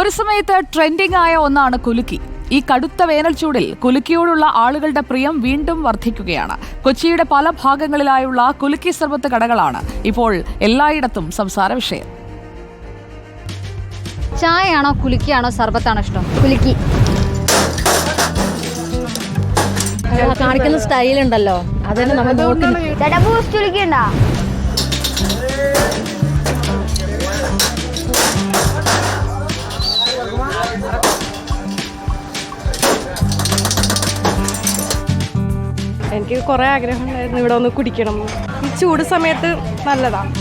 ഒരു സമയത്ത് ട്രെൻഡിംഗ് ആയ ഒന്നാണ് കുലുക്കി. ഈ കടുത്ത വേനൽ ചൂടിൽ കുലുക്കിയോടുള്ള ആളുകളുടെ പ്രിയം വീണ്ടും വർദ്ധിക്കുകയാണ്. കൊച്ചിയുടെ പല ഭാഗങ്ങളിലായുള്ള കുലുക്കി സർബത്ത് കടകളാണ് ഇപ്പോൾ എല്ലായിടത്തും സംസാര വിഷയം. ചായയാണോ കുലുക്കിയാണോ സർബത്താണോ ഇഷ്ടം? കുലുക്കി. കാണിക്കുന്ന സ്റ്റൈൽ ഉണ്ടല്ലോ. അതന്നെ നമ്മൾ എനിക്ക് കുറേ ആഗ്രഹം ഉണ്ടായിരുന്നു ഇവിടെ ഒന്ന് കുടിക്കണം. എന്ന്. ഈ ചൂട് സമയത്ത് നല്ലതാണ്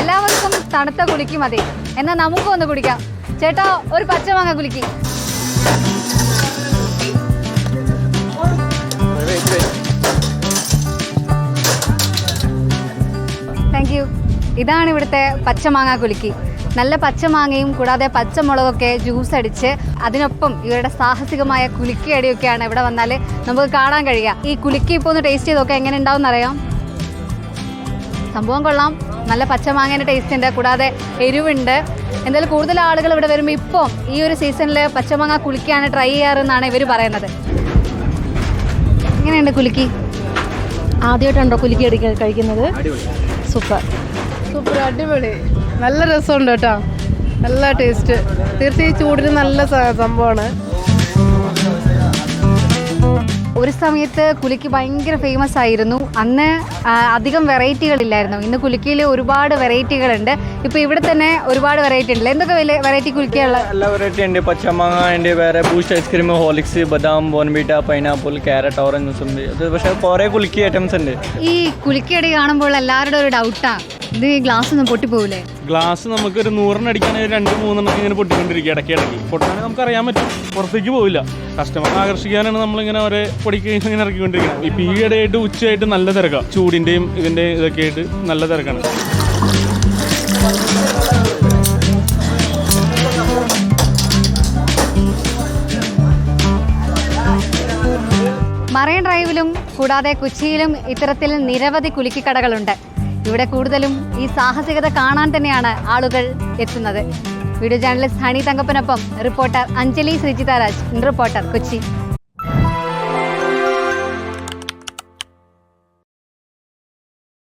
എല്ലാവർക്കും തണുത്ത കുലുക്കി അതെ എന്നാൽ നമുക്കും ഒന്ന് കുടിക്കാം. ചേട്ടാ ഒരു പച്ചമാങ്ങ കുലുക്കി താങ്ക് ഇതാണ് ഇവിടുത്തെ പച്ചമാങ്ങ കുലുക്കി നല്ല പച്ചമാങ്ങയും കൂടാതെ പച്ചമുളകൊക്കെ ജ്യൂസ് അടിച്ച് അതിനൊപ്പം ഇവരുടെ സാഹസികമായ കുലുക്കി അടിയൊക്കെയാണ് ഇവിടെ വന്നാൽ നമുക്ക് കാണാൻ കഴിയുക. ഈ കുലുക്കി ഇപ്പോൾ ഒന്ന് ടേസ്റ്റ് ചെയ്തൊക്കെ എങ്ങനെ ഉണ്ടാവും അറിയാം സംഭവം കൊള്ളാം. നല്ല പച്ചമാങ്ങേന്റെ ടേസ്റ്റ് ഉണ്ട് കൂടാതെ എരിവുണ്ട്. എന്തായാലും കൂടുതൽ ആളുകൾ ഇവിടെ വരുമ്പോൾ ഇപ്പം ഈ ഒരു സീസണിൽ പച്ചമാങ്ങ കുലുക്കിയാണ് ട്രൈ ചെയ്യാറെന്നാണ് ഇവർ പറയുന്നത്. എങ്ങനെയുണ്ട് കുലുക്കി? ആദ്യമായിട്ടുണ്ടോ കുലുക്കി അടിക്കുന്നത് കഴിക്കുന്നത്? സൂപ്പർ. സൂപ്പർ അടിപൊളി. നല്ല രസമുണ്ട് കേട്ടോ. നല്ല ടേസ്റ്റ് തീർച്ചയായും ചൂടിന് നല്ല സംഭവമാണ്. ഒരു സമയത്ത് കുലുക്കി ഭയങ്കര ഫേമസ് ആയിരുന്നു. അന്ന് അധികം വെറൈറ്റികൾ ഇല്ലായിരുന്നു ഇന്ന് കുലുക്കിയിൽ ഒരുപാട് വെറൈറ്റികളുണ്ട് ഇപ്പൊ ഇവിടെ തന്നെ ഒരുപാട് വെറൈറ്റി ഉണ്ട് എന്തൊക്കെ വലിയ വെറൈറ്റി കുലുക്കിയുള്ള എല്ലാ വെറൈറ്റി ഉണ്ട്. പച്ചമാങ്ങ ഉണ്ട് വേറെ ബൂസ്റ്റ് ഐസ്ക്രീം ഹോളിക്സ് ബദാം ബോൺബീറ്റ പൈനാപ്പിൾ കാരറ്റ് ഓറഞ്ച് പക്ഷേ കുറേ കുലുക്കി ഐറ്റംസ് ഉണ്ട്. ഈ കുലുക്കി കാണുമ്പോൾ എല്ലാവരുടെ ഒരു ഡൗട്ടാണ് ഇത് ഗ്ലാസ് ഒന്നും പൊട്ടിപ്പോവില്ലേ ഗ്ലാസ് നമുക്ക് ഒരു നൂറിന് അടിക്കാനായി രണ്ട് മൂന്നെണ്ണം ഇങ്ങനെ പൊട്ടിക്കൊണ്ടിരിക്കുക ഇടയ്ക്ക് ഇടയ്ക്ക് പൊട്ടാണെങ്കിൽ നമുക്ക് അറിയാൻ പറ്റും. പുറത്തേക്ക് പോവില്ല. കസ്റ്റമറിനെ ആകർഷിക്കാനാണ് നമ്മളിങ്ങനെ ഒരേ പൊടിക്ക് ഇങ്ങനെ ഇറക്കിക്കൊണ്ടിരിക്കുന്നത് ഇപ്പം ഈ ഇടയായിട്ട് ഉച്ചയായിട്ട് നല്ല തിരക്കാണ് ചൂടിന്റെയും ഇതിന്റെ ഇതൊക്കെ ആയിട്ട് നല്ല തിരക്കാണ്. മറൈൻ ഡ്രൈവിലും കൂടാതെ കൊച്ചിയിലും ഇത്തരത്തിൽ നിരവധി കുലുക്കിക്കടകളുണ്ട് ഇവിടെ കൂടുതലും ഈ സാഹസികത കാണാൻ തന്നെയാണ് ആളുകൾ എത്തുന്നത്. വീഡിയോ ജേർണലിസ്റ്റ് ഹണി തങ്കപ്പനൊപ്പം റിപ്പോർട്ടർ അഞ്ജലി ശ്രീജിതാരാജ് റിപ്പോർട്ടർ കൊച്ചി.